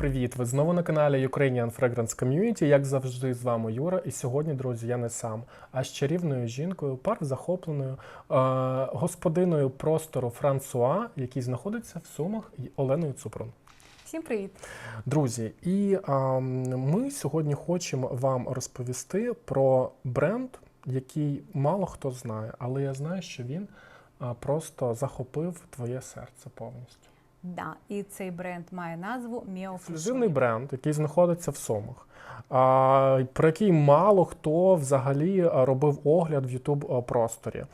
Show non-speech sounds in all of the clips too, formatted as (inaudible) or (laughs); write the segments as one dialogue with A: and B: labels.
A: привіт! Ви знову на каналі Ukrainian Fragrance Community. Як завжди, з вами Юра. І сьогодні, друзі, я не сам, а з чарівною жінкою, пар захопленою е- господиною простору Франсуа, який знаходиться в Сумах, і Оленою Цупрун.
B: Всім привіт!
A: Друзі, і а, ми сьогодні хочемо вам розповісти про бренд, який мало хто знає, але я знаю, що він а, просто захопив твоє серце повністю.
B: Да, і цей бренд має назву Mio
A: Ексклюзивний бренд, який знаходиться в Сумах, про який мало хто взагалі робив огляд в youtube просторі.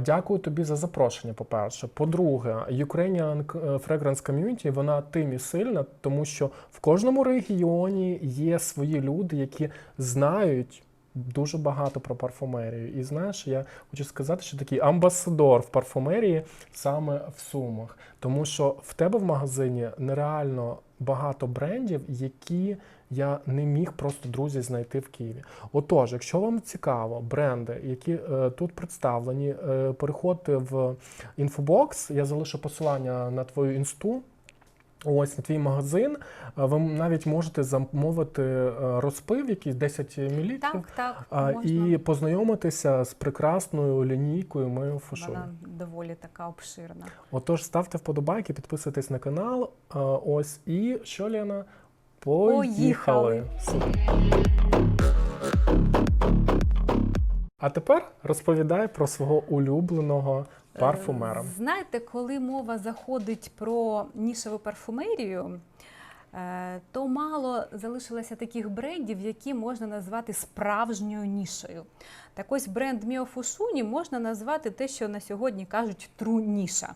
A: Дякую тобі за запрошення. По-перше, по-друге, Ukrainian Fragrance Community, вона тим і сильна, тому що в кожному регіоні є свої люди, які знають. Дуже багато про парфумерію. І знаєш, я хочу сказати, що такий амбасадор в парфумерії саме в Сумах. Тому що в тебе в магазині нереально багато брендів, які я не міг просто друзі знайти в Києві. Отож, якщо вам цікаво, бренди, які е, тут представлені, е, переходьте в інфобокс. Я залишу посилання на твою інсту. Ось на твій магазин. Ви навіть можете замовити е, розпив, якийсь 10 мл,
B: Так, так, можна.
A: і познайомитися з прекрасною лінійкою Мео Фушуй.
B: Вона доволі така обширна.
A: Отож, ставте вподобайки, підписуйтесь на канал. Ось і що, Лена? Поїхали!
B: Поїхали.
A: А тепер розповідай про свого улюбленого
B: Е, Знаєте, коли мова заходить про нішеву парфумерію, е, то мало залишилося таких брендів, які можна назвати справжньою нішею. Так ось бренд Fushuni можна назвати те, що на сьогодні кажуть тру ніша.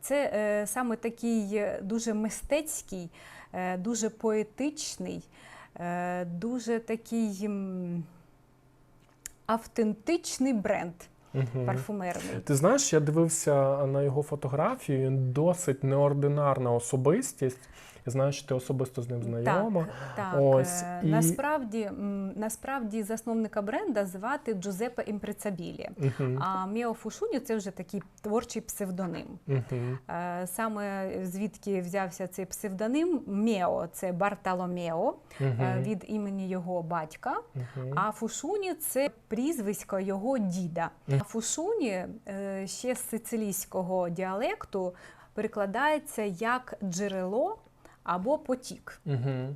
B: Це е, саме такий дуже мистецький, е, дуже поетичний, е, дуже такий автентичний бренд
A: Угу.
B: парфумерний.
A: Ти знаєш, я дивився на його фотографію. Він досить неординарна особистість. Я знаю, що ти особисто з ним знайома.
B: Так,
A: Ось,
B: е,
A: і-
B: насправді, насправді засновника бренда звати Джузеппе Імпрецабілі.
A: Угу.
B: А Міо Фушуні це вже такий творчий псевдоним.
A: Угу.
B: Саме звідки взявся цей псевдоним Мео, це Бартоломео е, від імені його батька. А Фушуні це прізвисько його діда. А Фушуні ще з сицилійського діалекту перекладається як джерело або потік.
A: Угу.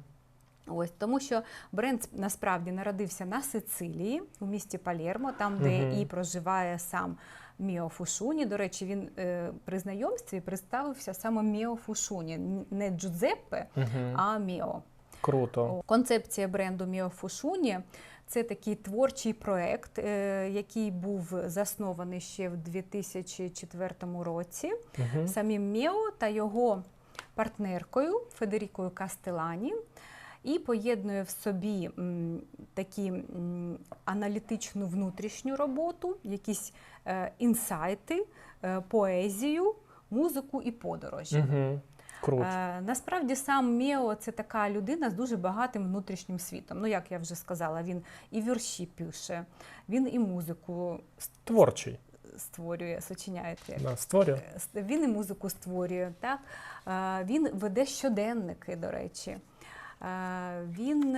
B: Ось тому, що бренд насправді народився на Сицилії у місті Палермо, там де
A: Мгм.
B: і проживає сам Міо Фушуні. До речі, він е, при знайомстві представився саме Міо Фушуні, не Джузеппе,
A: Угу.
B: а Міо.
A: Круто.
B: Концепція бренду Міо Фушуні це такий творчий проект, е, який був заснований ще в 2004 році
A: Угу.
B: самим Мео та його партнеркою Федерікою Кастелані. І поєднує в собі такі аналітичну внутрішню роботу, якісь е, інсайти, е, поезію, музику і подорожі.
A: Угу. Круто.
B: Е, насправді сам Мео це така людина з дуже багатим внутрішнім світом. Ну, як я вже сказала, він і вірші пише, він і музику
A: Творчий.
B: Створює, сочиняє.
A: Да, створює.
B: Е, Він і музику створює, так? Е, Він веде щоденники, до речі. Е, Він,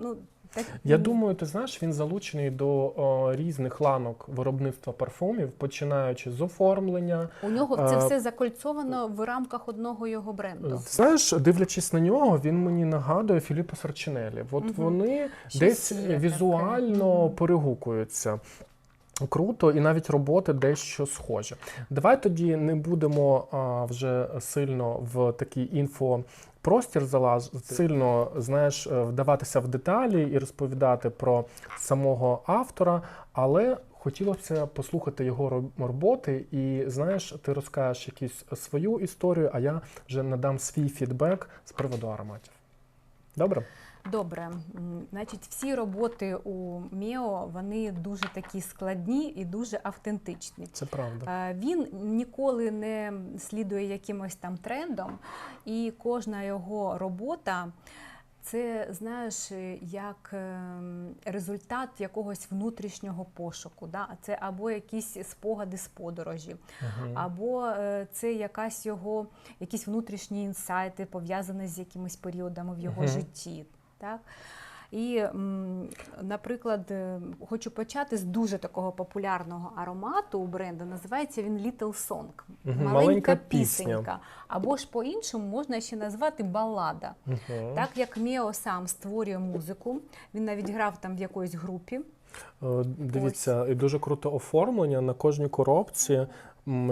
B: ну, так,
A: Я думаю, ти знаєш, він залучений до о, різних ланок виробництва парфумів, починаючи з оформлення.
B: у нього це
A: е,
B: все закольцовано в рамках одного його бренду.
A: Знаєш, дивлячись на нього, він мені нагадує Філіппо Сарчинелі. От
B: Мгм.
A: вони
B: Щось
A: десь
B: є
A: візуально
B: Мгм.
A: перегукуються. Круто, і навіть роботи дещо схожі. Давай тоді не будемо а, вже сильно в такий інфопростір залазити, сильно знаєш, е, вдаватися в деталі і розповідати про самого автора, але хотілося послухати його роб- роботи, і знаєш, ти розкажеш якусь свою історію, а я вже надам свій фідбек з приводу ароматів. Добре?
B: Добре, значить, всі роботи у Мео вони дуже такі складні і дуже автентичні.
A: Це правда.
B: Е, Він ніколи не слідує якимось там трендом, і кожна його робота Це знаєш, е, як ем, результат якогось внутрішнього пошуку. Да? Це або якісь спогади з подорожі,
A: Мгм.
B: або е, це якась його, якісь внутрішні інсайти, пов'язані з якимись періодами в його
A: Мгм.
B: житті. Так? І, наприклад, е, хочу почати з дуже такого популярного аромату у бренду. Називається він Little Song. Маленька,
A: маленька пісня.
B: пісенька. Або ж по-іншому можна ще назвати балада.
A: Мгм.
B: Так як Міо сам створює музику, він навіть грав там в якоїсь групі.
A: Е, Дивіться, і дуже круте оформлення. На кожній коробці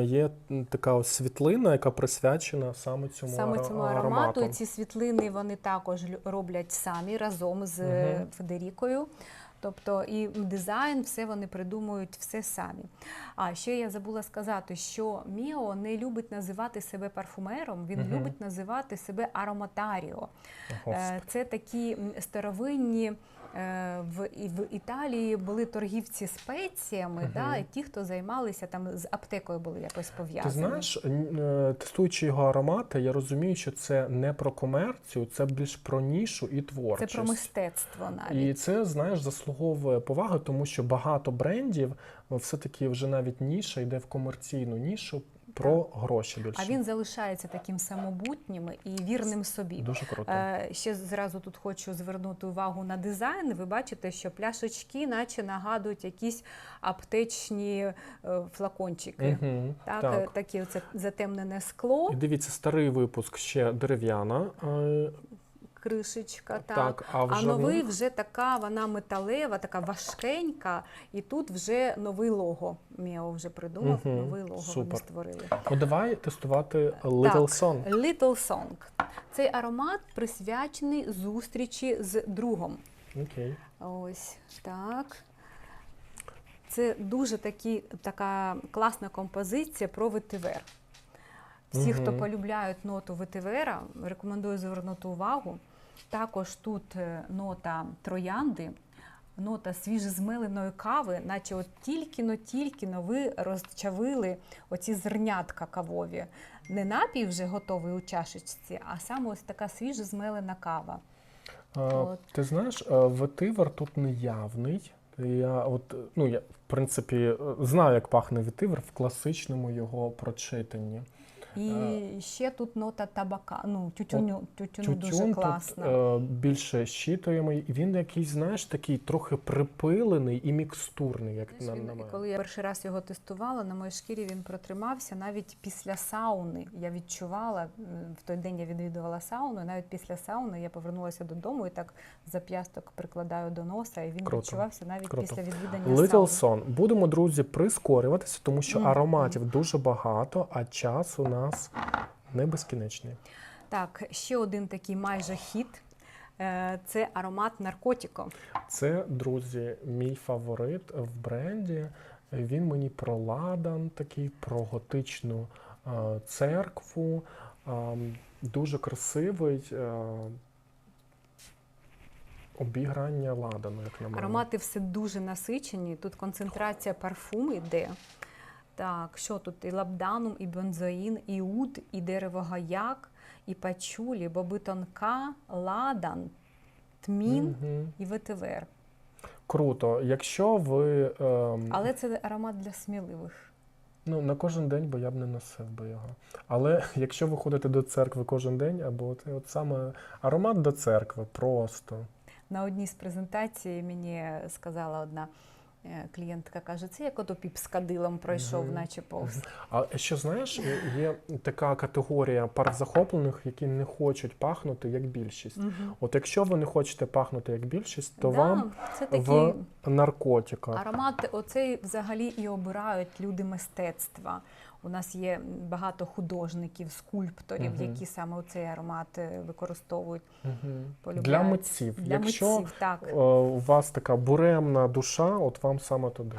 A: є така ось світлина, яка присвячена саме цьому,
B: Саме цьому аромату. І ці світлини вони також роблять самі разом з
A: Мгм.
B: Федерікою. Тобто і дизайн, все вони придумують все самі. А ще я забула сказати, що Міо не любить називати себе парфумером, він
A: Мгм.
B: любить називати себе ароматаріо.
A: Господи.
B: Е, Це такі старовинні. Е, В, в Італії були торгівці спеціями,
A: Мгм.
B: да, і ті, хто займалися там з аптекою, були якось пов'язані.
A: Ти знаєш, е, тестуючи його аромати, я розумію, що це не про комерцію, це більш про нішу і
B: Це про мистецтво навіть.
A: І це, знаєш, заслуговує поваги, тому що багато брендів ну, все-таки вже навіть ніша йде в комерційну нішу про гроші більше.
B: А він залишається таким самобутнім і вірним собі.
A: Дуже круто.
B: Е, Ще зразу тут хочу звернути увагу на дизайн. Ви бачите, що пляшечки, наче нагадують якісь аптечні е, флакончики.
A: Угу,
B: Так,
A: так.
B: Такі оце затемнене скло,
A: І дивіться, старий випуск ще дерев'яна.
B: Кришечка. Так.
A: Так, а
B: А новий вже така, вона металева, така важкенька, і тут вже новий лого. Міо вже придумав,
A: Мгм,
B: новий лого вони створили.
A: ну давай тестувати Little Song.
B: Little Song. Цей аромат присвячений зустрічі з другом.
A: Окей.
B: Ось так. Це дуже такі, така класна композиція про ветивер. Всі, хто полюбляють ноту ветивера, рекомендую звернути увагу. Також тут е, нота троянди, нота свіжезмеленої кави, наче от тільки-но, тільки-но ви розчавили оці зернятка кавові. Не напій вже готовий у чашечці, а саме ось така свіжезмелена кава.
A: А,
B: От.
A: Ти знаєш, ветивер тут неявний. Я от, ну, я, в принципі, е, знаю, як пахне ветивер в класичному його прочитанні.
B: І
A: Е,
B: ще тут нота табака. Ну, тютюню, тютюну дуже
A: Тютюн
B: класна.
A: тут е, більше щитуємий, і він якийсь, знаєш, такий трохи припилений і мікстурний, як на,
B: Знаєш,
A: на
B: він-
A: мене.
B: коли я перший раз його тестувала, на моїй шкірі він протримався навіть після сауни. Я відчувала в той день я відвідувала сауну. і Навіть після сауни я повернулася додому і так зап'ясток прикладаю до носа, і він
A: Круто,
B: відчувався навіть
A: круто.
B: після відвідання
A: Little
B: сауни.
A: Son. Будемо, друзі, прискорюватися, тому що
B: Мгм.
A: ароматів дуже багато, а час у нас не безкінечний.
B: Так, ще один такий майже хіт. Е, Це аромат наркотіко.
A: Це, друзі, мій фаворит в бренді. Він мені про ладан, такий про готичну е, церкву. Е, дуже красивий обіграння ладану, як на мене.
B: Аромати все дуже насичені. Тут концентрація парфуму йде. Так, що тут? І лабданум, і бензоїн, і уд, і дерево гаяк, і пачулі, боби тонка, ладан, тмін
A: Мгм.
B: і ветивер.
A: Круто. Якщо ви ем,
B: Але це аромат для сміливих.
A: ну, на кожен день, бо я б не носив би його. Але (laughs) якщо ви ходите до церкви кожен день, або це от саме аромат до церкви, просто.
B: На одній з презентацій мені сказала одна клієнтка, каже, це як ото піп з кадилом пройшов,
A: Мгм.
B: наче повз.
A: А ще знаєш, є така категорія пар захоплених, які не хочуть пахнути як більшість.
B: Мгм.
A: От якщо ви не хочете пахнути як більшість, то
B: Да,
A: вам
B: це такі
A: в наркотика.
B: Аромати оцей взагалі і обирають люди мистецтва. У нас є багато художників, скульпторів,
A: угу.
B: які саме цей аромат е, використовують. угу.
A: Для митців.
B: Для
A: якщо
B: митців, так.
A: е, у вас така буремна душа, от вам саме туди.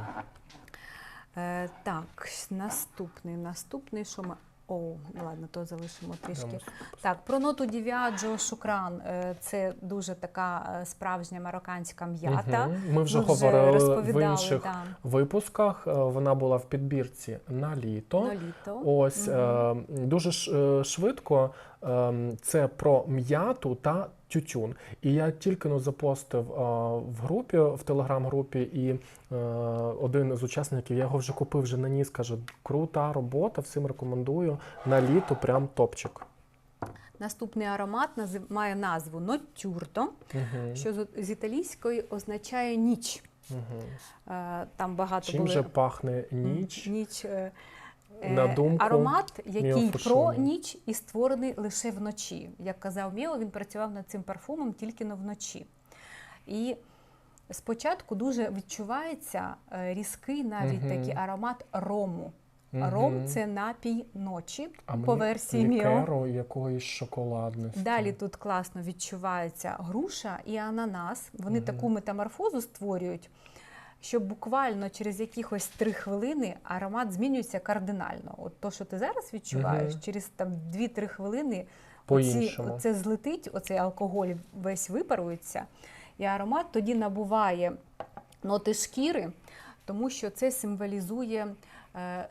B: Е, так, наступний, наступний, що ми. О, ладно, то залишимо трішки. Так, про ноту Дівіаджо Шукран. Е, Це дуже така е, справжня марокканська м'ята.
A: Угу. Ми вже
B: Ми
A: говорили в інших
B: да,
A: випусках. Е, Вона була в підбірці на літо.
B: на літо.
A: Ось е, дуже швидко. е, Це про м'яту та тютюн. І я тільки но запостив в групі, в телеграм-групі, і е, один з учасників, я його вже купив, вже наніс, каже, крута робота, всім рекомендую. На літо прям топчик.
B: Наступний аромат назив- має назву Ноттюрто,
A: Угу.
B: що з, з італійської означає ніч.
A: Угу.
B: Там багато
A: Чим
B: були
A: же пахне ніч?
B: ніч е,
A: На
B: е,
A: думку
B: аромат, який
A: Міо
B: про ніч і створений лише вночі. Як казав Міо, він працював над цим парфумом тільки на вночі. І спочатку дуже відчувається е, різкий навіть
A: Мгм.
B: такий аромат рому.
A: Мгм.
B: Ром це напій ночі
A: а
B: по
A: мені
B: версії Міо.
A: якоїсь шоколадності.
B: Далі тут класно відчувається груша і ананас. Вони
A: Мгм.
B: таку метаморфозу створюють, що буквально через якихось три хвилини аромат змінюється кардинально. От то, що ти зараз відчуваєш,
A: угу.
B: через там 2-3 хвилини
A: По-іншому.
B: це злетить, оцей алкоголь весь випарується, і аромат тоді набуває ноти шкіри, тому що це символізує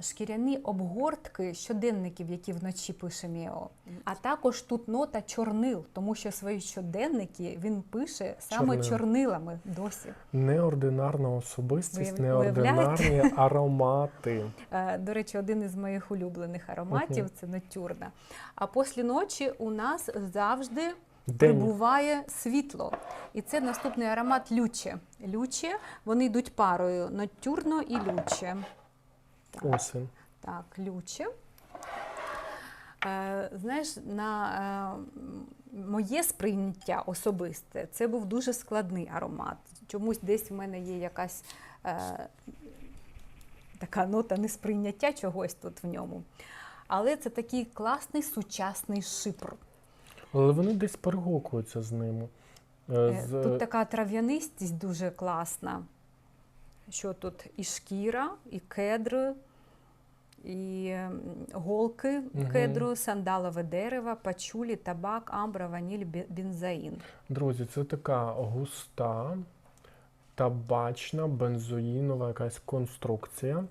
B: шкіряні обгортки щоденників, які вночі пише Міо. А також тут нота чорнил, тому що свої щоденники він пише саме
A: Чорнил.
B: чорнилами досі.
A: Неординарна особистість,
B: Ви
A: неординарні аромати. (laughs)
B: Е, До речі, один із моїх улюблених ароматів це ноттюрна. А після ночі у нас завжди
A: День.
B: прибуває світло. І це наступний аромат люче. Люче, вони йдуть парою ноттюрно і люче.
A: Осінь.
B: Так, люче. Е, знаєш, на е, моє сприйняття особисте, це був дуже складний аромат. Чомусь десь в мене є якась е, така нота несприйняття чогось тут в ньому. Але це такий класний сучасний шипр.
A: Але вони десь перегукуються з ними. Е, З...
B: Тут така трав'янистість дуже класна. Що тут і шкіра, і кедр, і голки
A: Мгм.
B: кедру, сандалове дерево, пачулі, табак, амбра, ваніль, бе- бензоїн.
A: Друзі, це така густа, табачна, бензоїнова якась конструкція.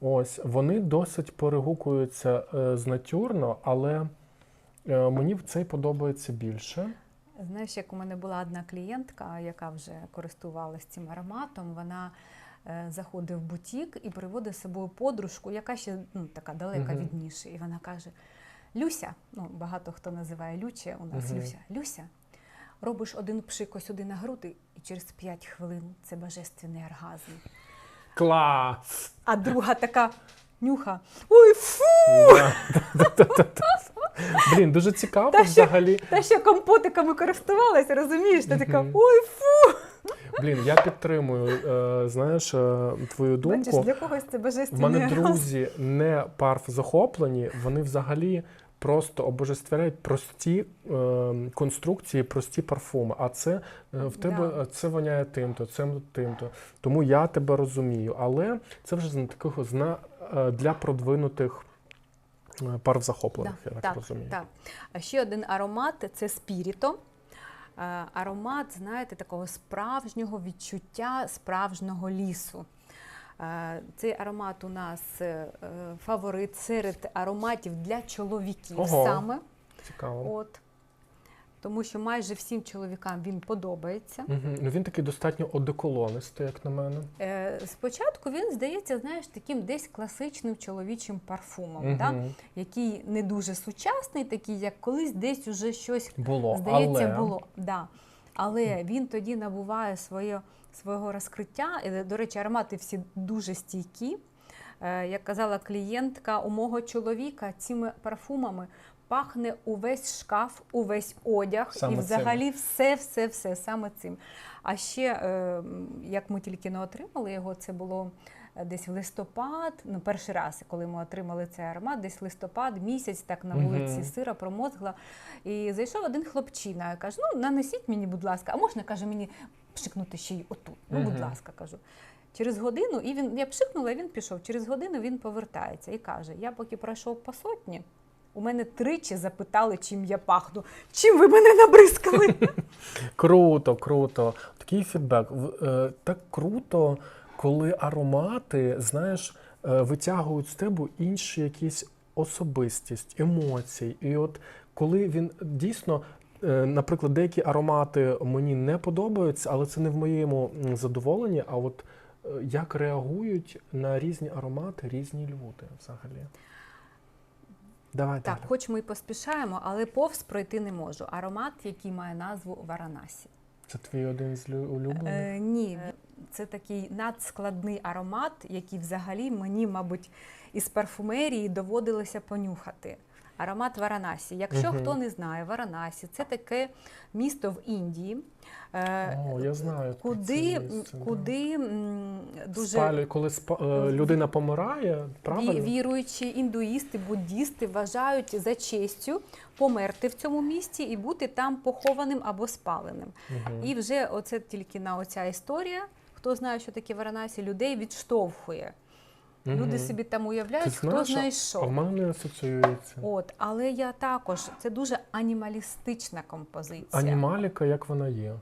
A: Ось, вони досить перегукуються е, з натюрно, але е, мені в цей подобається більше.
B: Знаєш, як у мене була одна клієнтка, яка вже користувалась цим ароматом, вона е, заходить в бутік і приводить з собою подружку, яка ще ну, така далека від ніші. І вона каже: Люся, ну багато хто називає Люче, у нас Люся, Люся, робиш один пшик сюди на груди, і через 5 хвилин це божественний оргазм.
A: Клас!
B: А друга така нюха. (laughs) Ой, фу!
A: Блін, дуже цікаво
B: Та що?
A: взагалі.
B: Та ще компотиками користувалася, розумієш? Ти така, ой, фу!
A: Блін, я підтримую, е, знаєш, е, твою думку.
B: Бачиш, для когось це божественний
A: мене друзі не парф захоплені, вони взагалі просто обожествляють прості е, конструкції, прості парфуми. А це е, в тебе
B: Да.
A: е, це воняє тим-то, це тим-то. Тому я тебе розумію. Але це вже з таких е, для продвинутих е, в захоплених, я так,
B: так,
A: розумію.
B: так. А ще один аромат це спіріто. Е, Аромат, знаєте, такого справжнього відчуття справжнього лісу. Е, Цей аромат у нас фаворит серед ароматів для чоловіків
A: Ого.
B: саме.
A: Цікаво.
B: От. Тому що майже всім чоловікам він подобається.
A: Угу. Ну він такий достатньо одеколонистий, як на мене.
B: Е, Спочатку він здається, знаєш, таким десь класичним чоловічим парфумом, да? Який не дуже сучасний, такий, як колись десь уже щось
A: Було,
B: Здається,
A: але...
B: було. Да. Але він тоді набуває своє, свого розкриття. До речі, аромати всі дуже стійкі. Е, Як казала клієнтка, у мого чоловіка цими парфумами пахне увесь шкаф, увесь одяг
A: Саме
B: і взагалі все, все, все саме цим. А ще, е, як ми тільки не отримали його, це було е, десь в листопад, ну перший раз, коли ми отримали цей аромат, десь листопад, місяць, так на вулиці сира промозгла. І зайшов один хлопчина, каже: ну нанесіть мені, будь ласка, а можна каже мені пшикнути ще й отут. Ну, будь ласка, кажу. Через годину, і він я пшикнула, і він пішов. Через годину він повертається і каже: Я поки пройшов по сотні. У мене тричі запитали, чим я пахну. Чим ви мене набризкали? (laughs)
A: Круто, круто. Такий фідбек. Е, Так круто, коли аромати, знаєш, е, витягують з тебе інші якісь особистість, емоції. І от коли він дійсно е, наприклад, деякі аромати мені не подобаються, але це не в моєму задоволенні. А от як реагують на різні аромати різні люди взагалі? Давай
B: Так, хоч ми і поспішаємо, але повз пройти не можу. Аромат, який має назву Варанасі.
A: Це твій один з улюблених?
B: Е, ні, це такий надскладний аромат, який взагалі мені, мабуть, із парфумерії доводилося понюхати. Аромат Варанасі. Якщо
A: Мгм.
B: хто не знає, Варанасі це таке місто в Індії, е,
A: О, я знаю.
B: куди,
A: це місце,
B: куди м, дуже
A: Спалює, коли спа- е, людина помирає, правильно?
B: Віруючі індуїсти, буддісти вважають за честю померти в цьому місті і бути там похованим або спаленим.
A: Мгм.
B: І вже оце тільки на оця історія. Хто знає, що таке Варанасі, людей відштовхує. Люди собі там
A: Ти
B: уявляють, хто
A: знаєш,
B: знає
A: А в мене не асоціюється.
B: От, але я також це дуже анімалістична композиція.
A: Анімаліка, як вона є.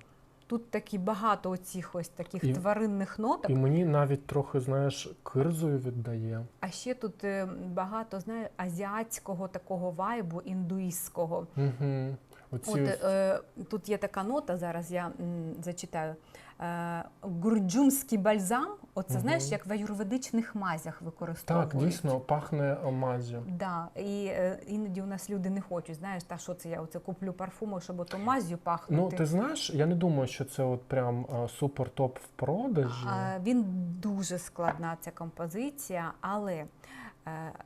B: Тут такі багато оцих ось таких
A: І-
B: тваринних ноток.
A: І мені навіть трохи, знаєш, кирзою віддає.
B: А ще тут е, багато знає, азіатського такого вайбу, індуїстського.
A: Угу. Оці
B: От е, тут є така нота, зараз я м, зачитаю. Е, гурджумський бальзам, оце
A: Мгм.
B: знаєш, як в аюрведичних мазях використовують.
A: так, дійсно, пахне мазю.
B: Да, і е, іноді у нас люди не хочуть, знаєш, та що це я оце куплю парфуму, щоб ото мазю пахнути.
A: Ну, ти знаєш, я не думаю, що це от прям а, супер топ в продажі.
B: А, Він дуже складна ця композиція, але е,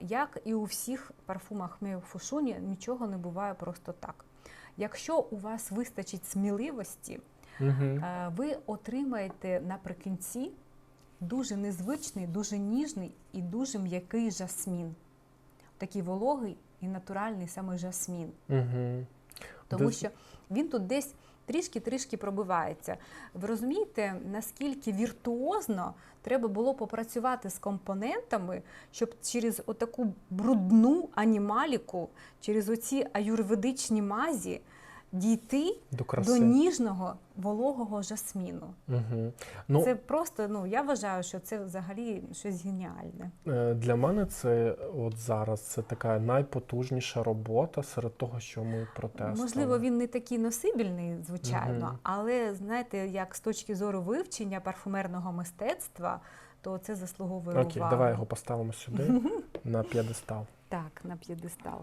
B: як і у всіх парфумах Мео Фушуні, нічого не буває просто так. Якщо у вас вистачить сміливості,
A: Угу.
B: Е, ви отримаєте наприкінці дуже незвичний, дуже ніжний і дуже м'який жасмін. Такий вологий і натуральний саме жасмін.
A: Угу.
B: Тому
A: Де-
B: що він тут десь трішки-трішки пробивається. Ви розумієте, наскільки віртуозно треба було попрацювати з компонентами, щоб через отаку брудну анімаліку, через оці аюрведичні мазі дійти
A: До краси.
B: до ніжного вологого жасміну.
A: Угу. Ну,
B: це просто, ну я вважаю, що це взагалі щось геніальне.
A: Е, Для мене це от зараз це така найпотужніша робота серед того, що ми протестували.
B: Можливо, він не такий носибільний, звичайно,
A: Мгм.
B: але знаєте, як з точки зору вивчення парфумерного мистецтва, то це заслуговує
A: Окей,
B: уваги.
A: давай його поставимо сюди на п'єдестал.
B: Так, на п'єдестал.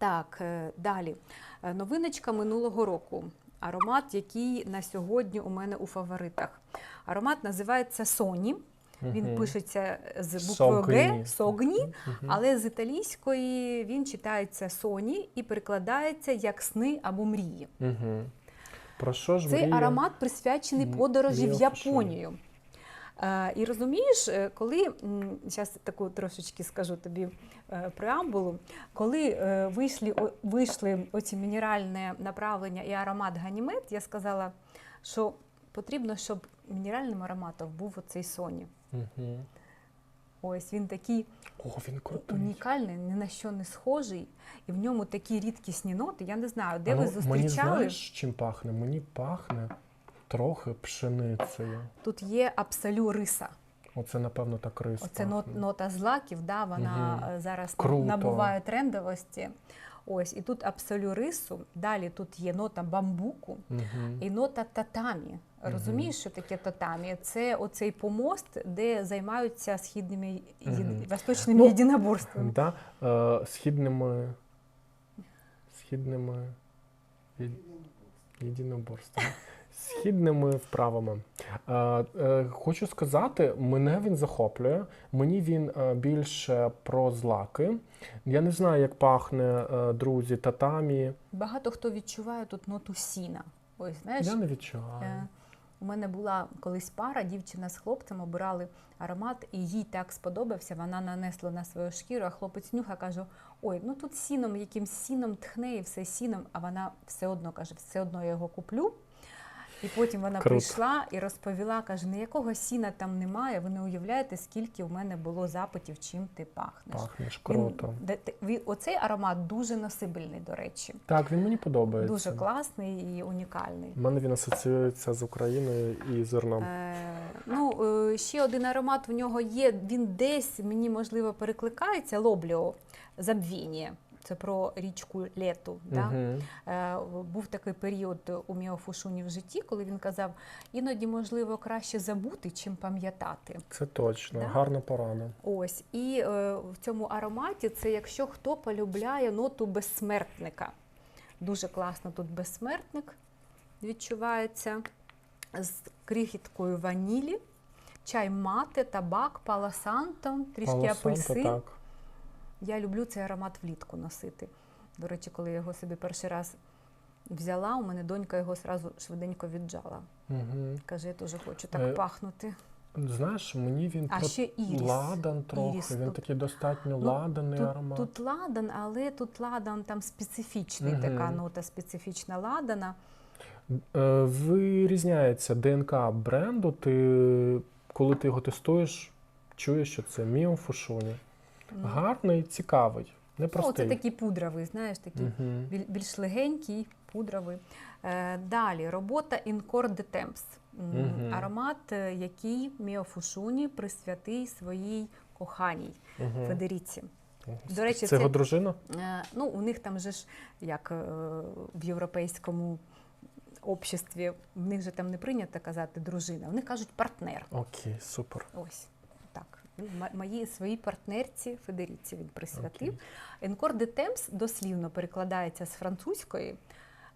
B: Так, е, далі. Е, Новиночка минулого року. Аромат, який на сьогодні у мене у фаворитах. Аромат називається Соні. Він
A: Мгм.
B: пишеться з буквою. Г, Согні, але з італійської він читається Соні і перекладається як сни або мрії.
A: Угу. Про що ж
B: Цей
A: мріє?
B: аромат присвячений подорожі в
A: мрія Фушуні.
B: Японію. Е, І розумієш, е, коли зараз таку трошечки скажу тобі е, преамбулу, коли вийшли, вийшли оці мінеральне направлення і аромат Ганімед, я сказала, що потрібно, щоб мінеральним ароматом був оцей Соні.
A: Угу.
B: Ось він такий
A: О, він крутий.
B: унікальний, ні на що не схожий, і в ньому такі рідкісні ноти. Я не знаю, де
A: А
B: ви
A: ну, Мені знаєш, чим пахне? Мені пахне трохи пшеницею.
B: Тут є абсолю риса.
A: Оце, напевно, так рис.
B: Оце нот, нота злаків, да, вона е, зараз
A: Круто.
B: набуває трендовості. Ось, і тут абсолю рису, далі тут є нота бамбуку
A: Мгм.
B: і нота татамі. Розумієш, що таке татамі? Це оцей помост, де займаються східними ї- восточними
A: Ну,
B: єдиноборствами.
A: Да? Е, східними. Східними. Єдиноборствами. Східними вправами. Е, е, хочу сказати, мене він захоплює. Мені він е, більше про злаки. Я не знаю, як пахне е, друзі татамі.
B: Багато хто відчуває тут ноту сіна. Ось, знаєш,
A: Я не відчуваю.
B: Е, У мене була колись пара, дівчина з хлопцем обирали аромат, і їй так сподобався. Вона нанесла на свою шкіру, а хлопець нюха каже: Ой, ну тут сіном, якимсь сіном тхне і все сіном. А вона все одно каже, все одно я його куплю. І потім вона
A: Круто.
B: прийшла і розповіла, каже, ніякого сіна там немає. Ви не уявляєте, скільки в мене було запитів, чим ти пахнеш.
A: Пахнеш круто.
B: він- оцей аромат дуже носибельний, до речі.
A: Так, він мені подобається.
B: Дуже класний і унікальний.
A: У мене він асоціюється з Україною і зерном.
B: Е, ну, е, ще один аромат в нього є. Він десь мені можливо перекликається лобліо забвіння. Це про річку Лету. Да? Е, Був такий період у Міо Фушуні в житті, коли він казав, іноді можливо краще забути, чим пам'ятати.
A: Це точно,
B: Да?
A: гарна порада.
B: Ось і е, в цьому ароматі це якщо хто полюбляє ноту безсмертника. Дуже класно тут безсмертник відчувається з крихіткою ванілі, чай мати, табак, паласанто, трішки
A: Пало
B: апельсин.
A: так.
B: Я люблю цей аромат влітку носити. До речі, коли я його собі перший раз взяла, у мене донька його зразу швиденько віджала.
A: Угу.
B: Каже, я теж хочу так
A: Е,
B: пахнути.
A: Знаєш, мені він
B: А
A: про
B: ще іріс.
A: ладан трохи.
B: Іріс
A: він
B: тут.
A: такий достатньо
B: Ну,
A: ладаний
B: Тут,
A: аромат.
B: тут ладан, але тут ладан там специфічний,
A: Мгм.
B: така нота специфічна ладана.
A: Е, Вирізняється ДНК бренду. Ти, коли ти його тестуєш, чуєш, що це Міо Фушуні. Гарний, цікавий,
B: Ну, це
A: непростий.
B: такий пудровий, знаєш, такий
A: Мгм.
B: біль- більш легенький, пудровий. Е, далі робота Incor de Temps. М,
A: Мгм.
B: Аромат, е, який Міо Фушуні присвятив своїй коханій
A: Мгм.
B: Федеріці. До речі,
A: це його дружина?
B: Е, Ну, у них там же ж як е, в європейському обществі, в них же там не прийнято казати дружина, в них кажуть партнер.
A: Окей, супер.
B: Ось. Він Моїй своїй партнерці Федеріці він присвятив. Енкор де темс дослівно перекладається з французької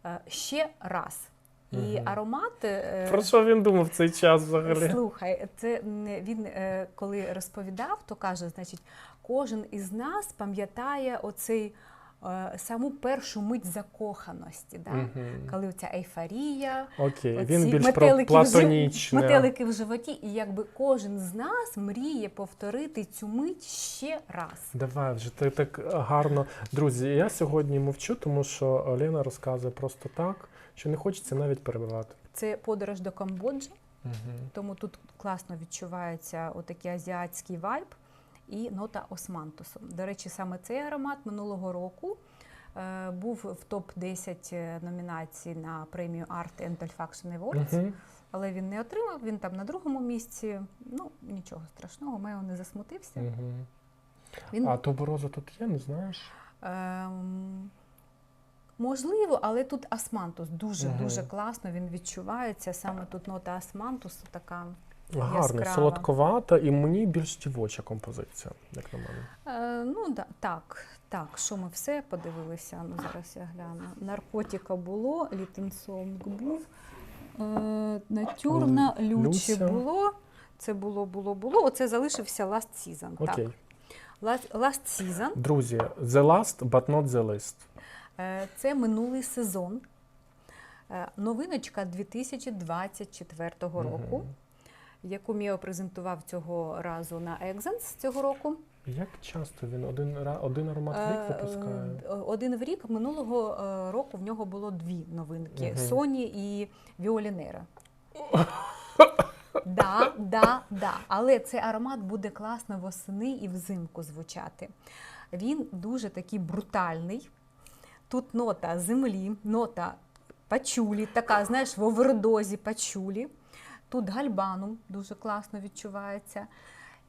B: е, ще раз. І
A: угу.
B: аромат. е,
A: Про що він думав цей час взагалі?
B: Слухай, це він е, коли розповідав, то каже, значить, кожен із нас пам'ятає оцей саму першу мить закоханості. Да?
A: Мгм.
B: Коли ця ейфорія,
A: Окей, він більш про
B: метелики в жи- метелики в животі, і якби кожен з нас мріє повторити цю мить ще раз.
A: Давай вже ти так гарно. Друзі, я сьогодні мовчу, тому що Олена розказує просто так, що не хочеться навіть перебивати.
B: Це подорож до Камбоджі,
A: Угу. тому
B: тут класно відчувається отакий азіатський вайб і нота османтусу. До речі, саме цей аромат минулого року е, був в топ-10 номінацій на премію Art and Olfaction Awards,
A: Угу.
B: але він не отримав, він там на другому місці. Ну, нічого страшного, Мео не засмутився.
A: Угу.
B: Він
A: А тубероза тут є, не знаєш?
B: Ем, можливо, але тут асмантус дуже
A: Мгм.
B: дуже класно. Він відчувається. Саме тут нота асмантусу така. Яскрава.
A: солодковата і мені більш дівоча композиція, як на мене.
B: Е, ну да, так, так, що ми все подивилися. Ну зараз я гляну. Наркотика було, літенсонг був, е, натюрна лючі було. Це було, було, було. Оце залишився Last Season.
A: Окей.
B: Так. Last, Last Season
A: Друзі, the last, but not the least.
B: Е, Це минулий сезон. Е, Новиночка 2024 року,
A: Мгм.
B: Яку Міо презентував цього разу на Exens цього року.
A: Як часто він один, один аромат в
B: Е,
A: рік випускає?
B: е, Один в рік минулого е, року в нього було дві новинки:
A: Мгм.
B: Sony і Violinera. (laughs) Да, да, да. Але цей аромат буде класно восени і взимку звучати. Він дуже такий брутальний. Тут нота землі, нота пачулі, така, знаєш, в овердозі пачулі. Тут гальбанум дуже класно відчувається.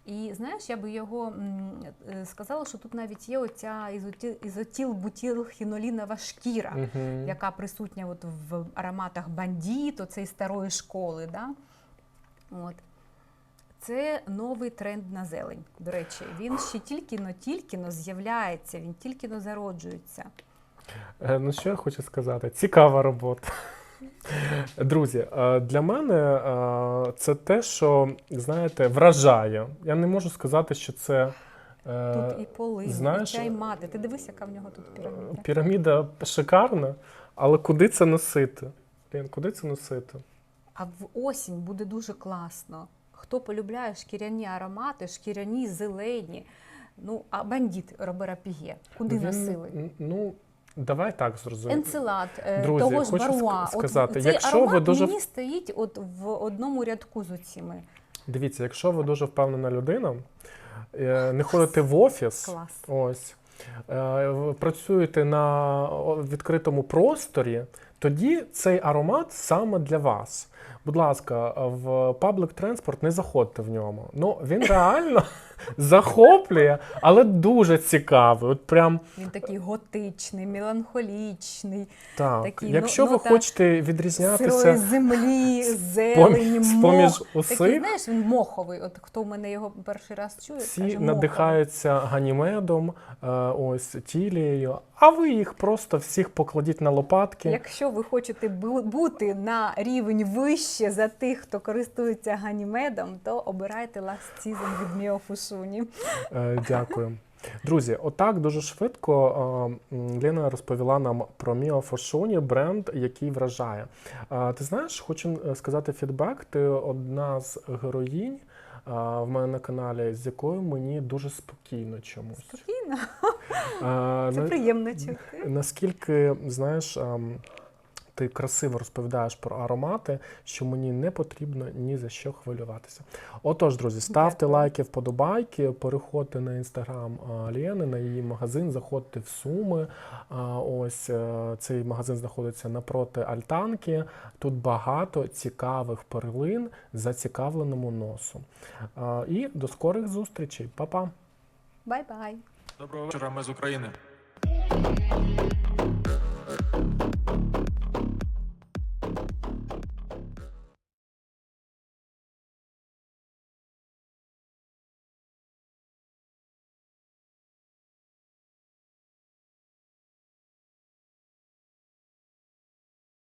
B: І знаєш, я би його е, сказала, що тут навіть є оця ізотіл бутіл хінолінова шкіра
A: Мгм.
B: яка присутня от в ароматах бандіт, оцей старої школи. Да? От. Це новий тренд на зелень. До речі, він ще тільки-но тільки-но з'являється, він тільки-но зароджується.
A: Е, Ну, що я хочу сказати? Цікава робота. Друзі, е, для мене е, це те, що, знаєте, вражає. Я не можу сказати, що це е,
B: Тут і полин,
A: знаєш,
B: і чай мати. Ти дивись, яка в нього тут піраміда.
A: піраміда шикарна, але куди це носити? Блін, куди це носити?
B: А в осінь буде дуже класно. Хто полюбляє шкіряні аромати, шкіряні, зелені. Ну, а бандіт Робера Піге. Куди
A: Він,
B: носили?
A: Ну, давай так зрозуміємо.
B: Енцелад е,
A: Друзі,
B: того ж
A: хочу
B: Баруа.
A: сказати,
B: от цей
A: якщо
B: аромат
A: ви дуже-
B: мені стоїть от в одному рядку з оціми.
A: Дивіться, якщо ви дуже впевнена людина, е, не ходите в офіс,
B: Клас.
A: ось, е, працюєте на відкритому просторі, тоді цей аромат саме для вас. Будь ласка, в паблік транспорт не заходьте в ньому. Ну він реально (laughs) захоплює, але дуже цікавий. От прям
B: Він такий готичний, меланхолічний,
A: так.
B: Такий, ну-
A: Якщо ви
B: нота
A: хочете
B: сирої
A: відрізнятися
B: землі, зелені,
A: з-поміж
B: мох.
A: усіх,
B: Такий, знаєш, він моховий. От хто в мене його перший раз чує,
A: всі
B: каже, моховий.
A: надихаються ганімедом, е, ось тілією, а ви їх просто всіх покладіть на лопатки.
B: Якщо ви хочете бу- бути на рівень вище за тих, хто користується ганімедом, то обирайте Last Season від Міо Фушуні.
A: Е, Дякую. Друзі, отак дуже швидко е, м, Лена розповіла нам про Міо Фошуні, бренд, який вражає. Е, Ти знаєш, хочу сказати фідбек. Ти одна з героїнь в мене на каналі, з якою мені дуже спокійно чомусь.
B: Спокійно, це приємно чути.
A: Наскільки, знаєш, ем, ти красиво розповідаєш про аромати, що мені не потрібно ні за що хвилюватися. Отож, друзі, ставте
B: Дякую.
A: лайки, вподобайки, переходьте на інстаграм Лєни, на її магазин, заходьте в Суми. А, Ось е, цей магазин знаходиться напроти Альтанки. Тут багато цікавих перлин зацікавленому носу. І до скорих зустрічей. Па-па!
B: Бай-бай.
C: Доброго вечора, ми з України.